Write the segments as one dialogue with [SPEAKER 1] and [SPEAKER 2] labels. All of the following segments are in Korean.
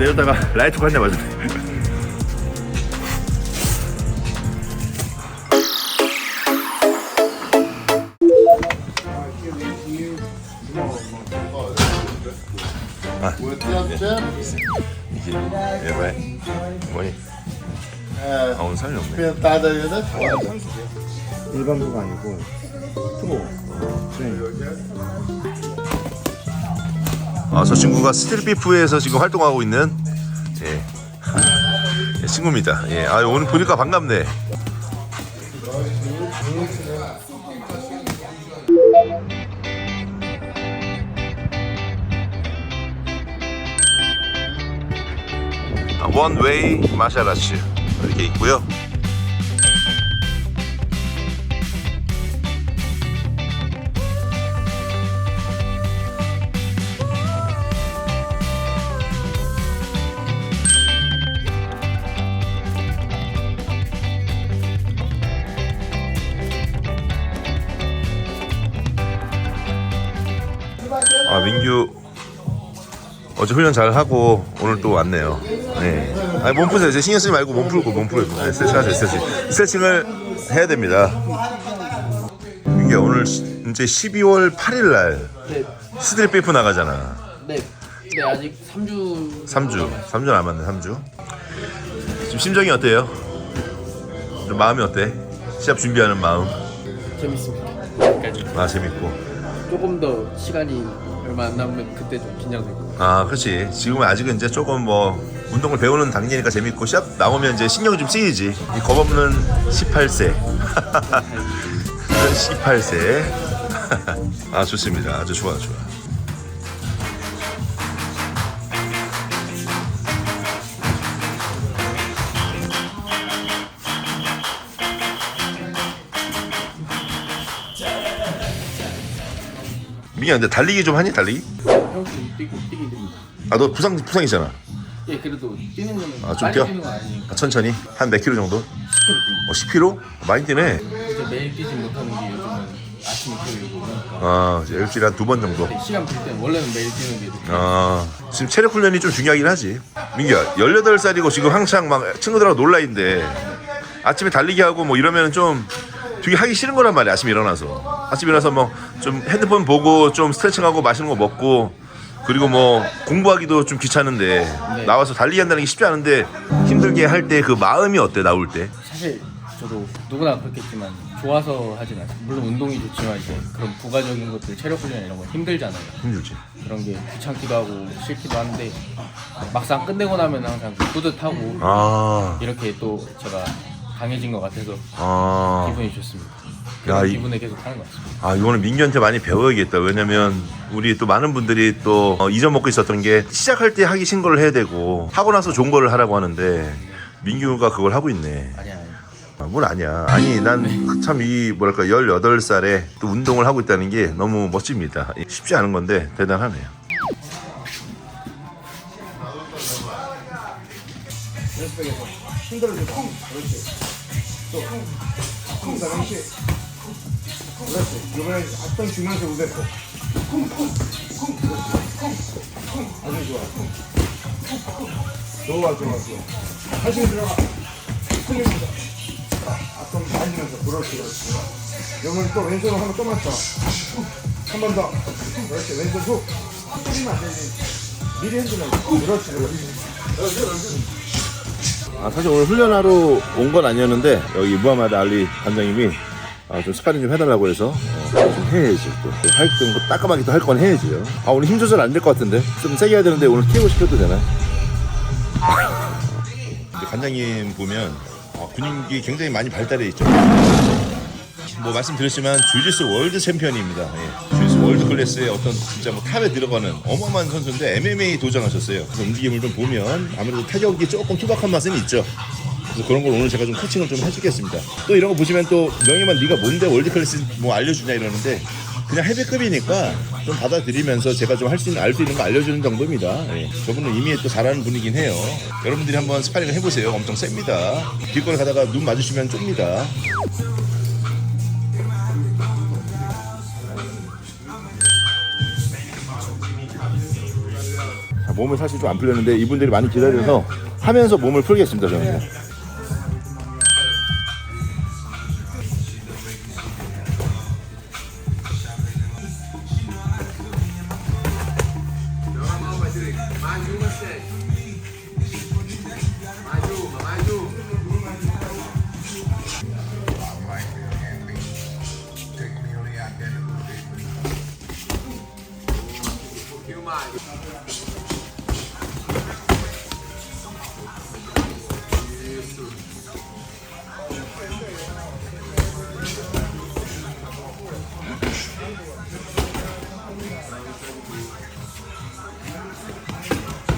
[SPEAKER 1] 내려다가 라이트 관내 맞았네. 이게 뭐니? 아 오늘 살이 없네.
[SPEAKER 2] pintada aí, né? Foda.
[SPEAKER 3] 일반부가 아니고 프로
[SPEAKER 1] 아, 저 친구가 스틸비프에서 지금 활동하고 있는 예. 예, 친구입니다. 예. 아, 오늘 보니까 반갑네. 원웨이 마샤라츠 이렇게 있고요. 어제 훈련 잘 하고 오늘 또 왔네요. 네. 아니 몸 푸세요. 이제 신경 쓰지 말고 몸 풀고 몸 풀고 네, 스트레칭 하세요. 스트레칭. 스트레칭을 해야 됩니다. 민규 오늘 시- 이제 12월 8일 날
[SPEAKER 4] 네,
[SPEAKER 1] 스트릿 나가잖아.
[SPEAKER 4] 네, 네 아직 3주
[SPEAKER 1] 3주. 3주 남았네. 3주. 지금 심정이 어때요? 좀 마음이 어때? 시합 준비하는 마음.
[SPEAKER 4] 재밌습니다.
[SPEAKER 1] 아 재밌고.
[SPEAKER 4] 조금 더 시간이 남으면 그때 좀 긴장되고
[SPEAKER 1] 아, 그렇지. 지금은 아직은 이제 조금 뭐 운동을 배우는 단계니까 재밌고 시합 나오면 이제 신경이 좀 쓰이지. 이 겁없는 18세. 18세. 아, 좋습니다. 아주 좋아, 좋아. 민기야, 근데 달리기 좀 하니? 달리기?
[SPEAKER 4] 형좀 뛰고 뛰긴 됩니다.
[SPEAKER 1] 아, 너 부상, 부상이잖아.
[SPEAKER 4] 예, 그래도 뛰는 거는
[SPEAKER 1] 아, 좀 뛰어?
[SPEAKER 4] 뛰는 건 아니니까
[SPEAKER 1] 아, 천천히. 한 몇 킬로 정도?
[SPEAKER 4] 10kg 뜁니다.
[SPEAKER 1] 어, 10킬로? 많이 뛰네.
[SPEAKER 4] 이제 매일 뛰지 못하는 게 요즘은 아침 그러니까
[SPEAKER 1] 아, 이제 일주일에 한 두 번 정도.
[SPEAKER 4] 시간 빌 때는 원래는 매일 뛰는 게 좋고
[SPEAKER 1] 아, 지금 체력 훈련이 좀 중요하긴 하지. 민규야, 18살이고 지금 한창 막 친구들하고 놀라인데 아침에 달리기 하고 뭐 이러면 좀 되게 하기 싫은 거란 말이야. 아침에 일어나서. 아침에 일어나서 뭐 좀 핸드폰 보고 좀 스트레칭하고 맛있는 거 먹고 그리고 뭐 공부하기도 좀 귀찮은데
[SPEAKER 4] 네.
[SPEAKER 1] 나와서 달리기 한다는 게 쉽지 않은데 힘들게 할 때 그 마음이 어때 나올 때?
[SPEAKER 4] 사실 저도 누구나 그렇겠지만 좋아서 하진 않아요. 물론 운동이 좋지만 이제 그런 부가적인 것들 체력 훈련 이런 거 힘들잖아요.
[SPEAKER 1] 힘들지.
[SPEAKER 4] 그런 게 귀찮기도 하고 싫기도 한데 막상 끝내고 나면 항상 뿌듯하고
[SPEAKER 1] 아,
[SPEAKER 4] 이렇게 또 제가 강해진 것 같아서
[SPEAKER 1] 아.
[SPEAKER 4] 기분이 좋습니다.
[SPEAKER 1] 야,
[SPEAKER 4] 그런
[SPEAKER 1] 이-
[SPEAKER 4] 기분에 계속 하는 것 같습니다.
[SPEAKER 1] 아, 이거는 민규한테 많이 배워야겠다. 왜냐면 우리 또 많은 분들이 또 어, 잊어먹고 있었던 게 시작할 때 하기 걸 해야 되고 하고 나서 좋은 거를 하라고 하는데 민규가 그걸 하고 있네.
[SPEAKER 4] 아니야, 아니야.
[SPEAKER 1] 아, 뭘 아니야. 아니, 난 참 이 뭐랄까 18살에 또 운동을 하고 있다는 게 너무 멋집니다. 쉽지 않은 건데 대단하네요.
[SPEAKER 3] 힘들어도 쿵 그렇지 또 쿵쿵 그렇지 그렇지. 이번에 앞선 주면서 우대고. 쿵 쿵 쿵 그렇지 쿵 쿵 아주 좋아 쿵쿵쿵. 좋아 좋아 좋아. 다시 들어가. 쿵입니다. 앞선 다니면서 그렇지 그렇지. 이번에 또 왼손으로 한번 또 맞춰. 한 번 더. 그렇지. 왼손 훅 조금만 미리 흔들면 그렇지 그렇지
[SPEAKER 1] 아, 사실 오늘 훈련하러 온 건 아니었는데 여기 무하마드 알리 관장님이 아, 좀 스파링 좀 해달라고 해서 어, 좀 해야지 또, 또 활동 뭐 따끔하게 또할건 해야지요. 아 오늘 힘 조절 안 될 것 같은데 좀 세게 해야 되는데 오늘 TO 시켜도 되나? 관장님 보면 어, 근육이 굉장히 많이 발달해 있죠. 뭐 말씀드렸지만 주짓수 월드 챔피언입니다. 예. 클래스의 어떤 진짜 뭐 탑에 들어가는 어마어마한 선수인데 MMA 도전하셨어요. 그래서 움직임을 좀 보면 아무래도 타격이 조금 투박한 맛은 있죠. 그래서 그런 걸 오늘 제가 좀 코칭을 좀 해주겠습니다. 또 이런 거 보시면 또 명예만 네가 뭔데 월드 클래스 뭐 알려주냐 이러는데 그냥 해배급이니까 좀 받아들이면서 제가 좀 할 수 있는 알 수 있는 거 알려주는 정도입니다. 예. 저분은 이미 또 잘하는 분이긴 해요. 여러분들이 한번 스파링을 해보세요. 엄청 셉니다. 길거리 가다가 눈 마주치면 좁니다. 몸을 사실 좀 안 풀렸는데 이분들이 많이 기다려서 하면서 몸을 풀겠습니다 저는.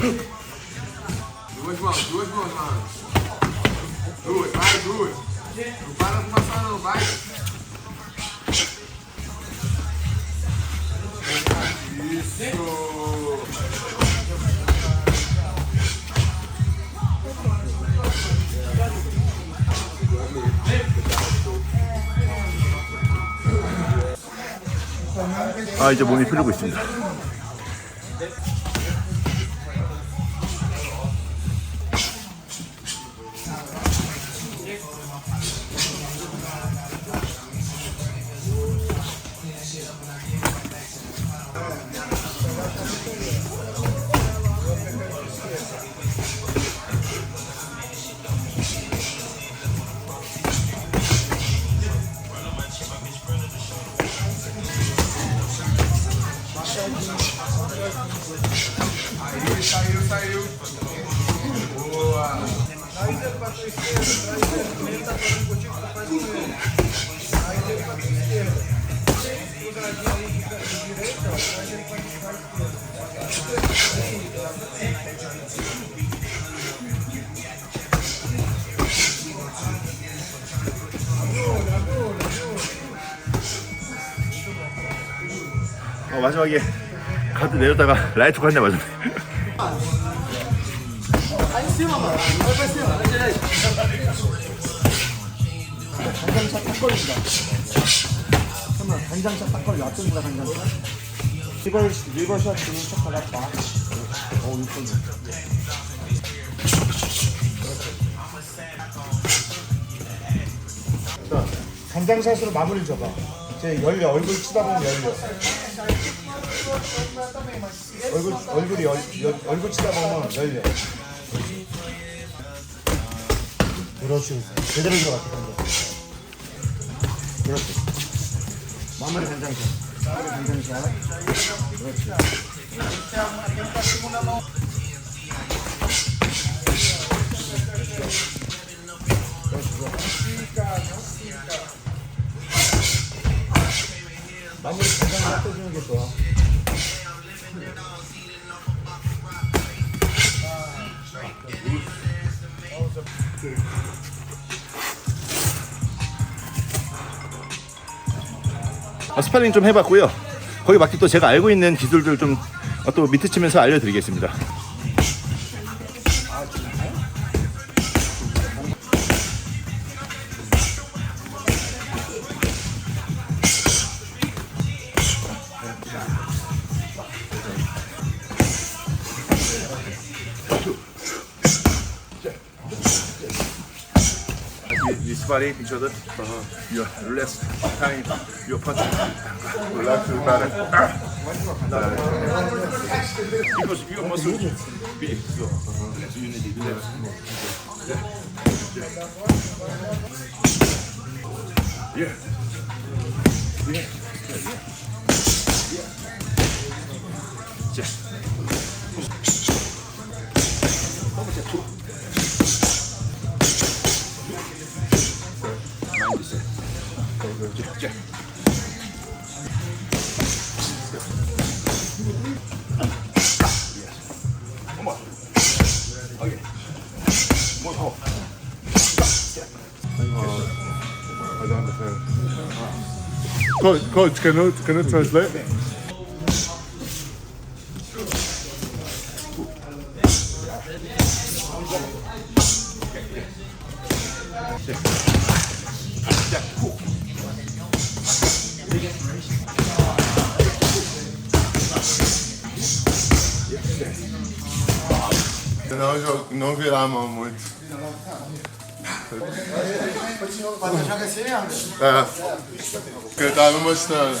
[SPEAKER 3] Duas mãos, duas mãos, mano. Duas, vai, duas. Não para de passar não, vai. Isso.
[SPEAKER 1] 아 이제 몸이 풀리고 있습니다. 어, 마지막에 가드 내렸다가 라이트 관대 맞았네.
[SPEAKER 5] 간장차 딱 걸린다. 잠깐만 간장차 딱 걸려. 어떤가 간장차? 리버 리버샷 주는 척 받았다. 어, 이쁜. 자, 간장샷으로 마무리 줘봐. 제 열려 얼굴 치다 보면 열려. 얼굴 얼굴이 열, 열 얼굴 치다 보면 열려. 그렇지. 제대로 들어갔다. 그렇지. 마무리 간장샷. 마무리 간장샷. 그렇지. 마무리 간장샷 해주는 게 좋아.
[SPEAKER 1] 어, 스파링 좀 해봤고요. 거기 맞게 또 제가 알고 있는 기술들 좀 또 밑에 치면서 알려드리겠습니다. validate each other. Uh-huh. Your less time, your punch. Relax is better. Because you must be your less unity, less. Yeah. Yeah. Yeah. Yeah. Yeah. Yeah. 자. 어머. 오케이. 뭐 더.
[SPEAKER 6] Coach, coach, can you can you translate? Não, não virar a mão muito. É. Porque ele tava mostrando.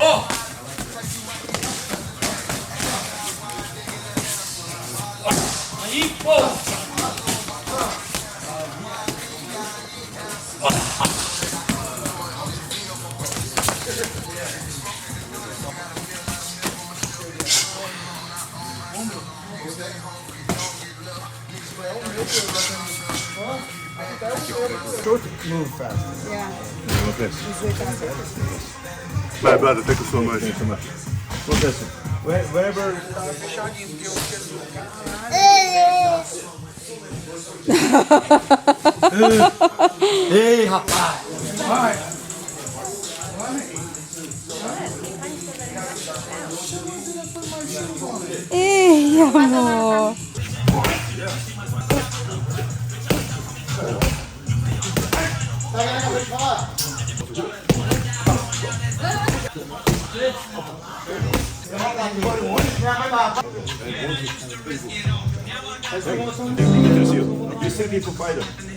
[SPEAKER 5] Oh! Aí,
[SPEAKER 6] pô! Yes. My brother, thank you so much.
[SPEAKER 5] Thank you
[SPEAKER 7] so much.
[SPEAKER 1] God bless. Where, wherever. hey, rapaz!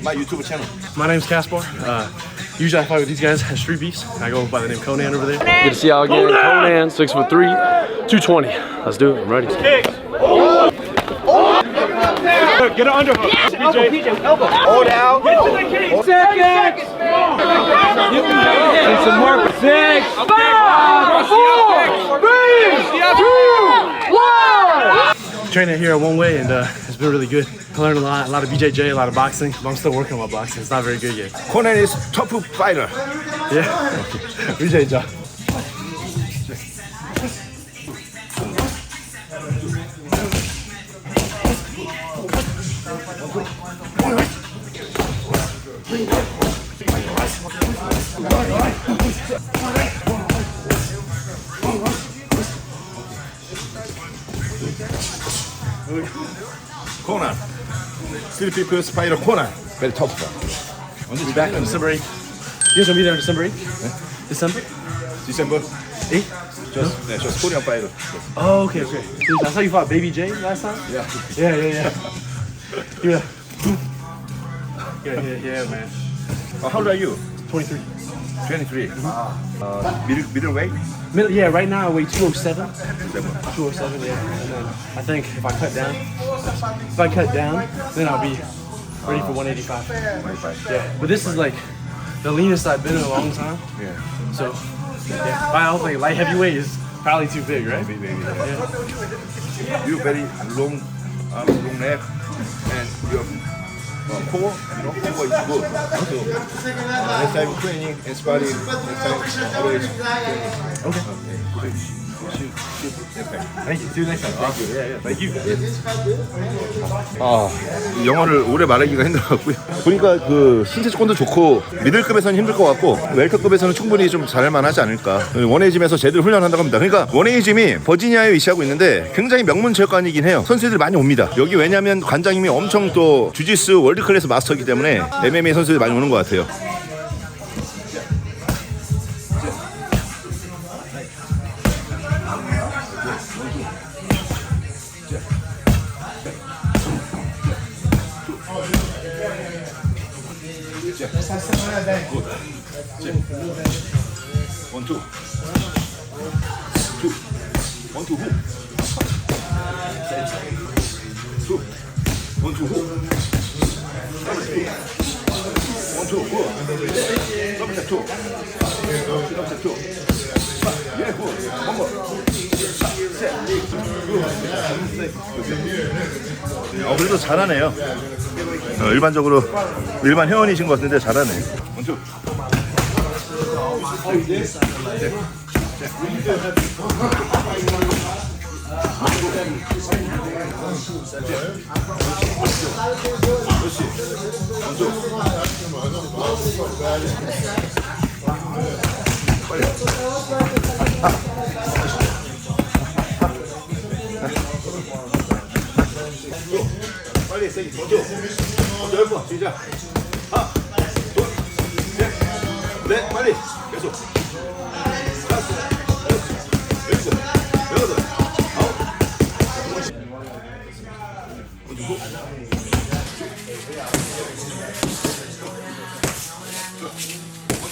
[SPEAKER 1] My YouTube channel.
[SPEAKER 8] My name's Caspar. Uh, usually I fight with these guys at Street Beefs. I go by the name Conan over there. Good to see y'all again. Conan, six foot three, 220. Let's do it. I'm ready. Get an underhook. PJ. Elbow, PJ, elbow. Hold down. Get to the cage. Seconds. And some more. Six, five, four, three, two, one. Training here One Way, and uh, it's been really good. I learned a lot, a lot of BJJ, a lot of boxing. But I'm still working on my boxing. It's not very good yet.
[SPEAKER 1] Conan is top fighter.
[SPEAKER 8] Yeah. BJJ.
[SPEAKER 1] Still people fighter Conan. Very tough.
[SPEAKER 8] I'll be back on December 8th. You guys gonna be there on December 8th? December?
[SPEAKER 1] December
[SPEAKER 8] 8th?
[SPEAKER 1] just yeah, just Korean fighter.
[SPEAKER 8] Oh, okay, okay. Dude, that's how you fought Baby J last time?
[SPEAKER 1] Yeah.
[SPEAKER 8] Yeah, yeah, yeah. yeah. Yeah, yeah, yeah, man.
[SPEAKER 1] Uh, how old are you?
[SPEAKER 8] 23.
[SPEAKER 1] 23. Uh, middle middleweight.
[SPEAKER 8] Middle, yeah, right now I weigh 207.
[SPEAKER 1] December.
[SPEAKER 8] 207, yeah. And then I think if I cut down, if I cut down, then I'll be ready for 185.
[SPEAKER 1] 25.
[SPEAKER 8] Yeah, but this is like the leanest I've been in a long time.
[SPEAKER 1] Yeah.
[SPEAKER 8] So, yeah, I don't think light heavyweight is probably too big, right?
[SPEAKER 1] Maybe, maybe. Yeah. You very long arm, long neck, and your uh, core, you know, core is good. So uh, next time training and sparring, next time always training. Okay. 아, 영어를 오래 말하기가 힘들었고요. 보니까 그 신체 조건도 좋고 미들급에서는 힘들 것 같고 웰터급에서는 충분히 좀 잘할만 하지 않을까. 원에이짐에서 제대로 훈련한다고 합니다. 그러니까 원에이짐이 버지니아에 위치하고 있는데 굉장히 명문 체육관이긴 해요. 선수들이 많이 옵니다. 여기 왜냐면 관장님이 엄청 또 주짓수 월드클래스 마스터이기 때문에 MMA 선수들이 많이 오는 것 같아요. 원투 후. 원투 후. 더블 탭 투. 더블 탭 투. 예, 후. 원번. 어, 그래도 잘하네요. 어, 일반적으로 일반 회원이신 것 같은데 잘하네. 원투. 빨리 세게 먼저 먼저 열번 시작 하나 둘셋넷 빨리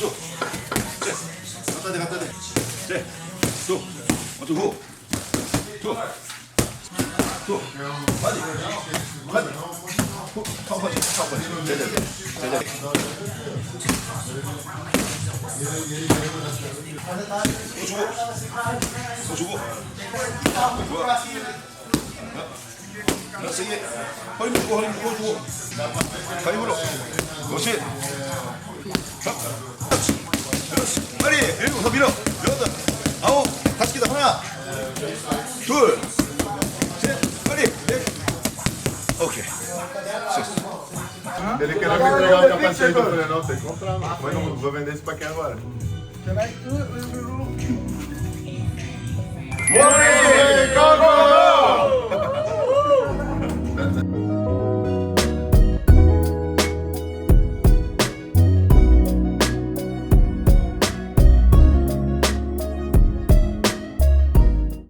[SPEAKER 1] 먼저 셋 갖다 대 갖다 대셋또. 먼저 후투투 빨리. 빨리. 후. 한번 한번. 제자 제자 또 주고. 또 주고. 좋아. 세게. 허리 묶고 허리 묶고 주고. 다리 물어. 그렇지. 자, 빨리 일곱 더 밀어 여덟 아홉 다섯 개다 하나 둘셋 빨리 넷 오케이
[SPEAKER 2] Ele quer me entregar o capacete. Eu falei, não, tem que comprar. Mas não vou vender isso pra quem agora?
[SPEAKER 3] Go, go,